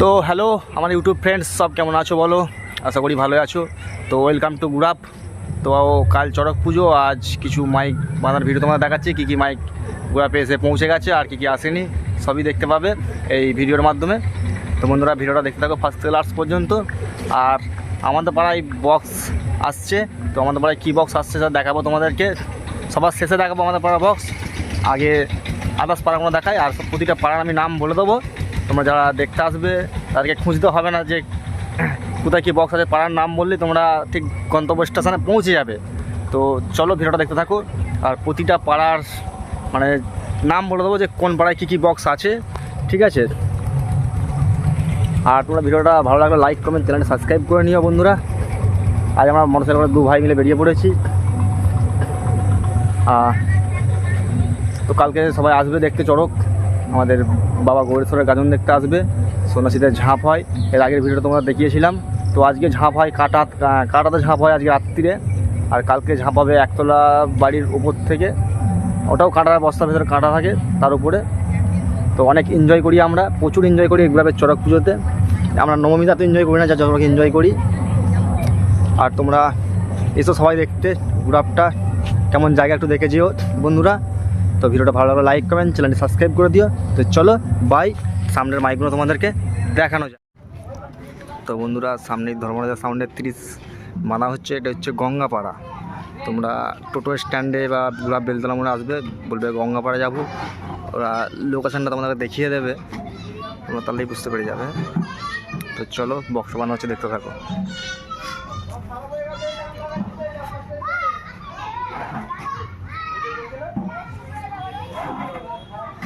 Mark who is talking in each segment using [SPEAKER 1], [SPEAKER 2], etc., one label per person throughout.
[SPEAKER 1] তো হ্যালো আমার YouTube friends সব কেমন আছো বলো? আশা করি ভালোই আছো। তো ওয়েলকাম টু গুড়াপ তো কাল চড়ক পুজো, আজ কিছু মাইক বাঁধার ভিডিও তোমাদের দেখাচ্ছি, কী কী মাইক গুড়াপে এসে পৌঁছে গেছে আর কী কী আসেনি, সবই দেখতে পাবে এই ভিডিওর মাধ্যমে। তো বন্ধুরা ভিডিওটা দেখতে থাকো ফার্স্ট থেকে লাস্ট পর্যন্ত। আর আমাদের পাড়ায় বক্স আসছে, তো আমাদের পাড়ায় কী বক্স আসছে সেটা দেখাবো তোমাদেরকে। সবার শেষে দেখাবো আমাদের পাড়ার বক্স আগে আদার্স পাড়াগুলো দেখায় আর প্রতিটা পাড়ার আমি নাম বলে দেবো। তোমরা যারা দেখতে আসবে, তাদেরকে খুঁজতে হবে না যে কোথায় কী বক্স আছে, পাড়ার নাম বললে তোমরা ঠিক গন্তব্য স্টেশনে পৌঁছে যাবে। তো চলো ভিডিওটা দেখতে থাকো, আর প্রতিটা পাড়ার মানে নাম বলে দেবো যে কোন পাড়ায় কী কী বক্স আছে, ঠিক আছে? আর তোমরা ভিডিওটা ভালো লাগলে লাইক কমেন্ট চ্যানেলটা সাবস্ক্রাইব করে নিও বন্ধুরা। আজ আমরা মোটরসাইকেল করে দু ভাই মিলে বেরিয়ে পড়েছি। তো কালকে সবাই আসবে দেখতে চড়ক। আমাদের বাবা গৌরেশ্বরের গাজন দেখতে আসবে, সন্ন্যাসীদের ঝাঁপ হয়। এর আগের ভিডিওটা তোমরা দেখিয়েছিলাম। তো আজকে ঝাঁপ হয় কাটা, কাটাতে ঝাঁপ হয় আজকে রাত্রিরে। আর কালকে ঝাঁপ হবে একতলা বাড়ির উপর থেকে। ওটাও কাটার বস্তার ভেতরে কাটা থাকে, তার উপরে। তো অনেক এনজয় করি আমরা, প্রচুর এনজয় করি এগুলো চড়ক পুজোতে। আমরা নবমীতে তো এনজয় করি না, যা চড়ক এনজয় করি। আর তোমরা এসো সবাই দেখতে গুড়াপটা কেমন জায়গা একটু দেখে যেও বন্ধুরা। তো ভিডিওটা ভালো লাগলে লাইক কমেন্ট চ্যানেলটি সাবস্ক্রাইব করে দিও। তো চলো বাই সামনের মাইকগুলো তোমাদেরকে দেখানো যায় তো বন্ধুরা সামনের ধর্মরাজা সাউন্ডের তিরিশ, মানা হচ্ছে, এটা হচ্ছে গঙ্গাপাড়া। তোমরা টোটো স্ট্যান্ডে বা গুলাব বেলতলা মনে আসবে, বলবে গঙ্গাপাড়া যাব। ওরা লোকেশানটা তোমাদেরকে দেখিয়ে দেবে। তোমরা তাহলেই বুঝতে পেরে যাবে। তো চলো বক্স বানানো হচ্ছে, দেখতে থাকো।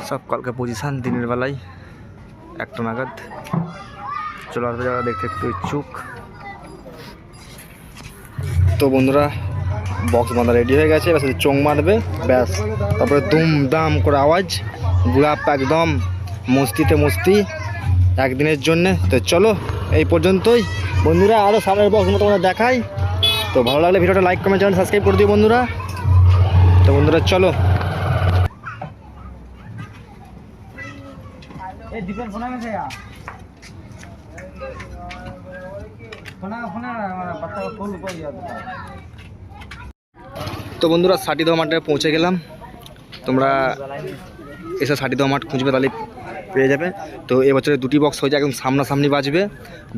[SPEAKER 1] সব কালকে পজিশান দিনের বেলায় একটা নাগাদ। চলো আসবে যারা দেখতে একটু ইচ্ছুক। তো বন্ধুরা বক্স বাঁধা রেডি হয়ে গেছে। এবার চোং মারবে। ব্যাস। তারপরে দুম দাম করে আওয়াজ। গুলাপ একদম মস্তিতে মস্তি একদিনের জন্যে। তো চলো, এই পর্যন্তই। বন্ধুরা আরও সামনের বক্স তোমাদের দেখাই। তো ভালো লাগলে ভিডিওটা লাইক কমেন্ট চ্যানেল সাবস্ক্রাইব করে দিও বন্ধুরা। তো বন্ধুরা, চলো।
[SPEAKER 2] ए दीपन फोना में से या फोना फोना पत्ता का फूल ऊपर गया
[SPEAKER 1] তো বন্ধুরা ষাটিদহ মাঠে পৌঁছে গেলাম তোমরা এসে ষাটিদহ মাঠ খুঁজবে তাহলে পেয়ে যাবে তো এবছরে দুটি বক্স হয়েছে একদম সামনাসামনি বাজবে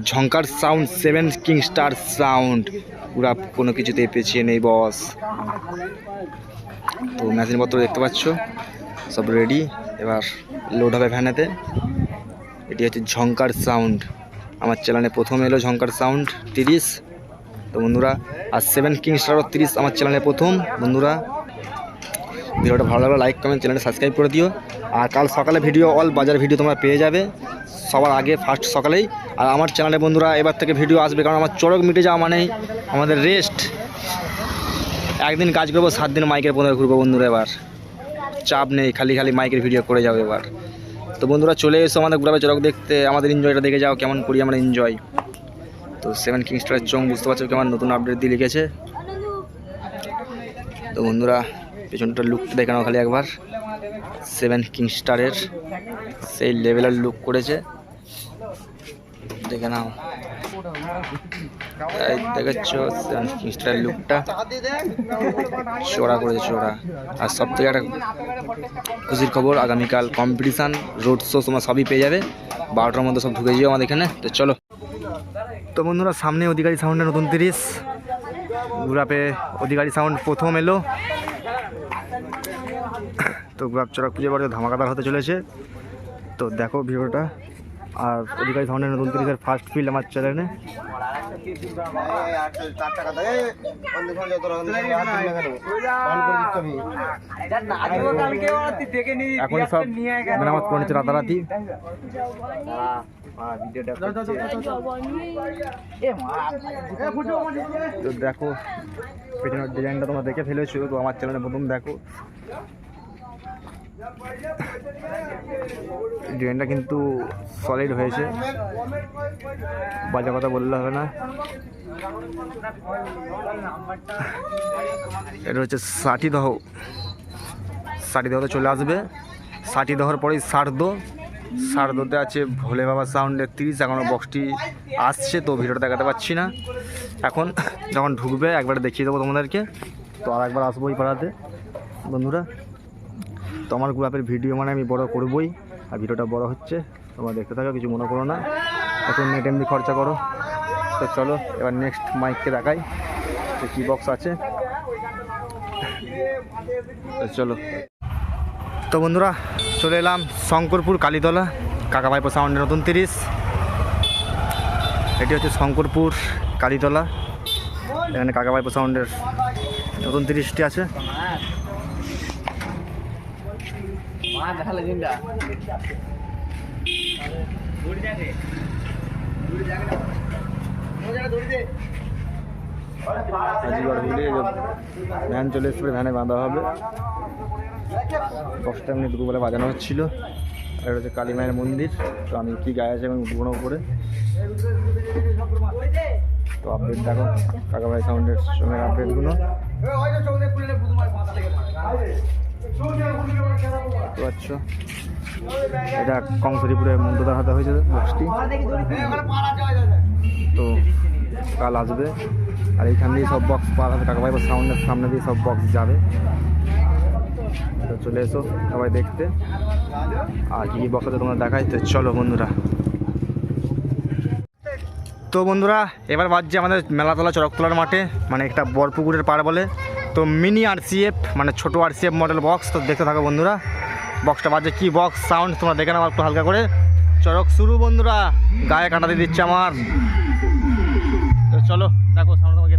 [SPEAKER 1] ঝঙ্কার sound seven king star sound পুরা কোনো কিছুতেই পেছিয়ে নেই বস তো মেশিনপত্র দেখতে পাচ্ছ সব রেডি এবার লোড হবে ভ্যানেতে এটি হচ্ছে ঝঙ্কার সাউন্ড আমার চ্যানেলে প্রথম এলো ঝঙ্কার সাউন্ড তিরিশ। তো বন্ধুরা, আর সেভেন কিং স্টারও তিরিশ আমার চ্যানেলে প্রথম। বন্ধুরা, ভিডিওটা ভালো লাগলে লাইক কমেন্ট চ্যানেলটা সাবস্ক্রাইব করে দিও। আর কাল সকালে ভিডিও অল বাজার ভিডিও তোমরা পেয়ে যাবে। সবার আগে ফার্স্ট সকালেই। আর আমার চ্যানেলে বন্ধুরা, এবার থেকে ভিডিও আসবে, কারণ আমার চড়ক মিটে যাওয়া মানেই আমাদের রেস্ট একদিন কাজ করব সাত দিন মাইকের পনেরো ঘুরবো বন্ধুরা এবার। চাপ নেই, খালি খালি মাইকের ভিডিও করে যাও এবার। তো বন্ধুরা চলে এসো আমাদের গ্রামে চড়ক দেখতে, আমাদের এনজয়টা দেখে যাও, কেমন করি আমরা এনজয় তো সেভেন কিং স্টারের চং বুঝতে পারছ কেমন নতুন আপডেট দিয়ে লিখেছে। তো বন্ধুরা পেছনটার লুক দেখে নাও খালি একবার। সেভেন কিং স্টারের সেই লেভেলের লুক করেছে। দেখে নাও। দেখাচ্ছ কিং লুকটা। চোরা করেছে চোরা। আর সব থেকে একটা খুশির খবর, আগামীকাল কম্পিটিশান রোড শো তোমার সবই পেয়ে যাবে। বারোটার মধ্যে সব ঢুকে যাও আমাদের এখানে। তো চলো। তো বন্ধুরা, সামনে অধিকারী সাউন্ডের নতুন তিরিশ। গুলাপে অধিকারী সাউন্ড প্রথম এলো। তো গুলাপ চড়ক পুজো বাড়িতে ধামাকাদার হতে চলেছে। তো দেখো ভিডিওটা আর অধিকারী সাউন্ডের নতুন তিরিশের ফার্স্ট ফিল্ড আমার চ্যানেলে এখন সব মেরামত করে নিচ্ছে রাতারাতি। তো দেখো, পেছনের ডিজাইনটা তোমরা দেখে ফেলেছো, তো আমার চ্যানেলে প্রথম দেখো। ডিজাইনটা কিন্তু সলিড হয়েছে। বাজে কথা বললে হবে না। এটা হচ্ছে ষাটি দহ ষাটি দহতে চলে আসবে। ষাটি দহর পরেই ষাট দো সারদোতে আছে ভোলে বাবা সাউন্ডের তিরিশ এখনও বক্সটি আসছে, তো ভিডিওটা দেখাতে পাচ্ছি না। এখন যখন ঢুকবে, একবার দেখিয়ে দেবো তোমাদেরকে। তো আর একবার আসব এই পাড়াতে। বন্ধুরা তো আমার গ্রুপের ভিডিও মানে আমি বড় করবই। আর ভিডিওটা বড় হচ্ছে, তোমরা দেখতে থাকো, কিছু মনে করো না। এখন নেট এমনি খরচা করো। তো চলো, এবার নেক্সট মাইককে দেখাই তো কী বক্স আছে। চলো। তো বন্ধুরা, চলে এলাম শঙ্করপুর কালীতলা কাকাভাইপো সাউন্ডের নতুন তিরিশ। এটি হচ্ছে শঙ্করপুর কালীতলা, এখানে কাকাভাইপো সাউন্ডের নতুন তিরিশটি আছে। ভ্যান চলে এসেছে ভ্যানে বাঁধা হবে। দশটা এমনি দুপুরবেলা বাজানো হচ্ছিল। আর এটা হচ্ছে কালী মায়ের মন্দির। তো আমি কি গায়ে আছে আমি উঠবো উপরে। তো আপডেট দেখো, কাকাভাই সাউন্ডের সঙ্গে আপডেটগুলো দেখতে পাচ্ছ? এটা কংসরিপুরে মন্ত্রদার হাতে হয়েছে বক্সটি তো কাল আসবে। আর এইখান দিয়ে সব বক্স পার হবে কাকা ভাই সাউন্ডের সামনে দিয়ে সব বক্স যাবে। তো চলে এসো সবাই দেখতে। আর কী কী বক্স আছে তোমরা দেখাই। তো চলো বন্ধুরা। তো বন্ধুরা, এবার বাজছে আমাদের মেলাতলা চরকতলার মাঠে। মানে একটা বরপুকুরের পাড় বলে। তো মিনি আরসিএফ মানে ছোটো আরসিএফ মডেল বক্স তো দেখতে থাকো বন্ধুরা। বক্সটা বাজে কি বক্স সাউন্ড তোমরা দেখে নাও একটু হালকা করে। চরক শুরু বন্ধুরা। গায়ে কাটা দিয়ে দিচ্ছে আমার। তো চলো, দেখো সামনে তোমাকে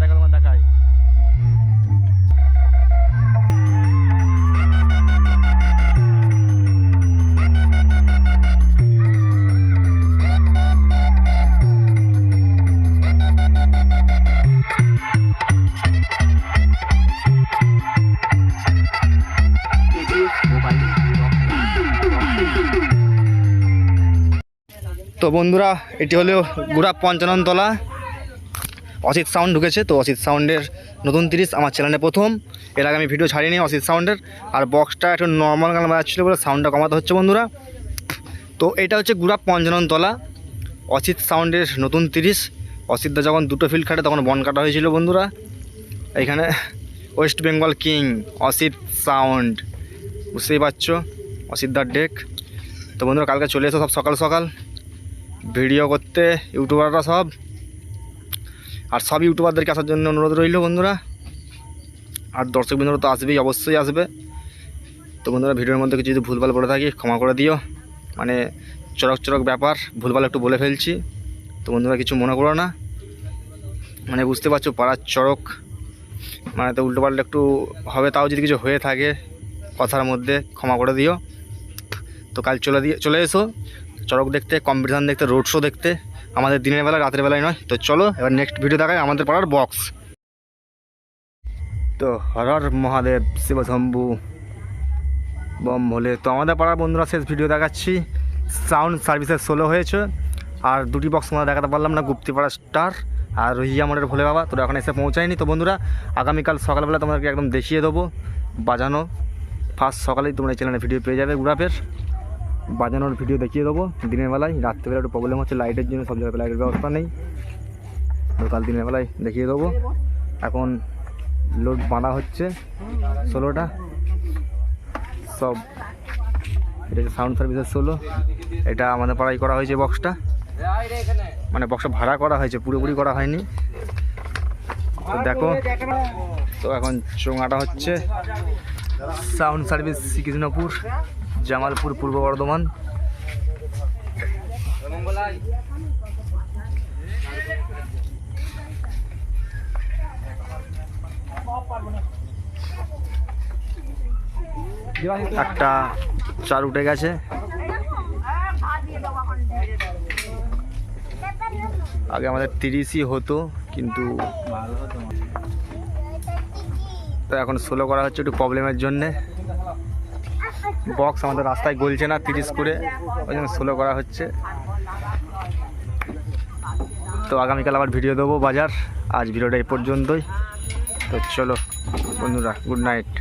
[SPEAKER 1] তো বন্ধুরা, এটি হলো গুড়া পঞ্চাননতলা। অসিত সাউন্ড ঢুকেছে, তো অসিত সাউন্ডের নতুন তিরিশ আমার চ্যানেলে প্রথম। এর আগে আমি ভিডিও ছাড়িনি অসিত সাউন্ডের, আর বক্সটা একটু নর্মাল গান বাজাচ্ছিলো বলে সাউন্ডটা কমাতে হচ্ছে বন্ধুরা। তো এটা হচ্ছে গুড়া পঞ্চাননতলা, অসিত সাউন্ডের নতুন তিরিশ। অসিতদা যখন দুটো ফিল্ড খাটে, তখন বন কাটা হয়েছিল বন্ধুরা। এখানে West Bengal king Asit sound. বুঝতেই পারছ, অসিতদার ডেক তো বন্ধুরা, কালকে চলে এসো সব সকাল সকাল। ভিডিও করতে, ইউটিউবাররা সব। আর সব ইউটিউবারদেরকে আসার জন্য অনুরোধ রইল বন্ধুরা। আর দর্শক বন্ধুরা তো আসবেই, অবশ্যই আসবে। তো বন্ধুরা, ভিডিওর মধ্যে কিছু যদি ভুলভাল বলে থাকি, ক্ষমা করে দিও। মানে চরক চরক ব্যাপার, ভুলভাল একটু বলে ফেলছি। তো বন্ধুরা, কিছু মনে করো না। মানে বুঝতে পারছ, পাড়ার চড়ক মানে তো উল্টোপাল্টা একটু হবে, তাও যদি কিছু হয়ে থাকে কথার মধ্যে, ক্ষমা করে দিও। তো কাল চলে দিয়ে, চলে এসো। চড়ক দেখতে কম্পিটিশান দেখতে রোড শো দেখতে, আমাদের দিনের বেলা, রাতের বেলায় নয়। তো চলো, এবার নেক্সট ভিডিও দেখায় আমাদের পাড়ার বক্স তো হর হর মহাদেব শিবশম্ভু বম ভোলে তো আমাদের পাড়ার বন্ধুরা, শেষ ভিডিও দেখাচ্ছি। সাউন্ড সার্ভিসের সোলো হয়েছে। আর দুটি বক্স আমরা দেখাতে পারলাম না গুপ্তিপাড়া স্টার আর রোহিয়া মোড়ের ভোলে বাবা। তোরা এখন এসে পৌঁছায়নি। তো বন্ধুরা, আগামীকাল সকালবেলা তোমাদেরকে একদম দেখিয়ে দেবো। বাজানো। ফার্স্ট সকালেই তোমরা এই চ্যানেলে ভিডিও পেয়ে যাবে গুড়াপের বাজানোর ভিডিও দেখিয়ে দেবো। দিনের বেলায়, রাত্রেবেলা একটু প্রবলেম হচ্ছে লাইটের জন্য সব জায়গায় লাইটের ব্যবস্থা নেই। তো কাল দিনের বেলায় দেখিয়ে দেবো। এখন লোড বাঁধা হচ্ছে ষোলোটা। সব, এটা সাউন্ড সার্ভিসের ষোলো। এটা আমাদের পাড়ায় করা হয়েছে বক্সটা মানে বক্সটা ভাড়া করা হয়েছে, পুরোপুরি করা হয়নি। তো দেখো, তো এখন চোঙাটা হচ্ছে সাউন্ড সার্ভিস শ্রীকৃষ্ণপুর। জামালপুর পূর্ব বর্ধমান। একটা চার উঠে গেছে। আগে আমাদের তিরিশই হতো, কিন্তু তো এখন ষোলো করা হচ্ছে, একটু প্রবলেমের জন্যে। বক্স আমাদের রাস্তায় গলছে না, তিরিশ করে। ওই জন্য স্লো করা হচ্ছে। তো আগামীকাল আবার ভিডিও দেবো বাজার। আজ ভিডিওটা এই পর্যন্তই। তো চলো, বন্ধুরা গুড নাইট